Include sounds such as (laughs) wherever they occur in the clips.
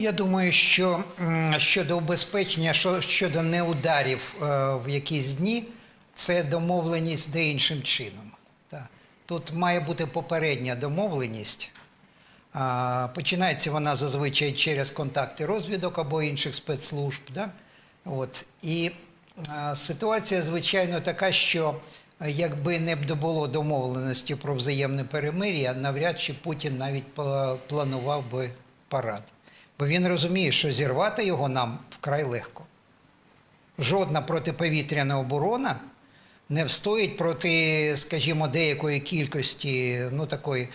Я думаю, що щодо убезпечення, що щодо неударів е, в якісь дні, це домовленість де іншим чином. Тут має бути попередня домовленість. Починається вона зазвичай через контакти розвідок або інших спецслужб. От. І ситуація, звичайно, така, що е, якби не було домовленості про взаємне перемир'я, навряд чи Путін навіть планував би парад. Бо він розуміє, що зірвати його нам вкрай легко. Жодна протиповітряна оборона не встоїть проти, скажімо, деякої кількості, ну такої,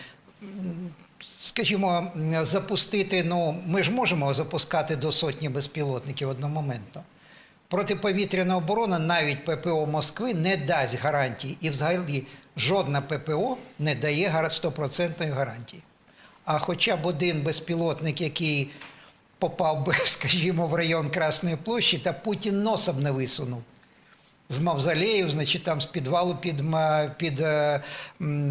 скажімо, запустити. Ну, ми ж можемо запускати до сотні безпілотників одномоментно. Протиповітряна оборона, навіть ППО Москви, не дасть гарантії. І взагалі жодна ППО не дає гара- стопроцентної гарантії. А хоча б один безпілотник, який попав би, (laughs) скажімо, в район Красної площі, та Путін носом не висунув. З мавзолею, значить, там з підвалу під, під е,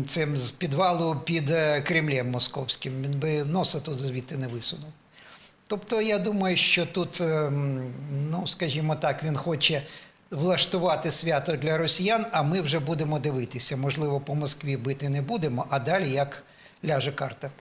цим з підвалу під е, Кремлем московським. Він би носа тут звідти не висунув. Тобто, я думаю, що тут, ем, ну скажімо так, він хоче влаштувати свято для росіян, а ми вже будемо дивитися. Можливо, по Москві бити не будемо, а далі як ляже карта.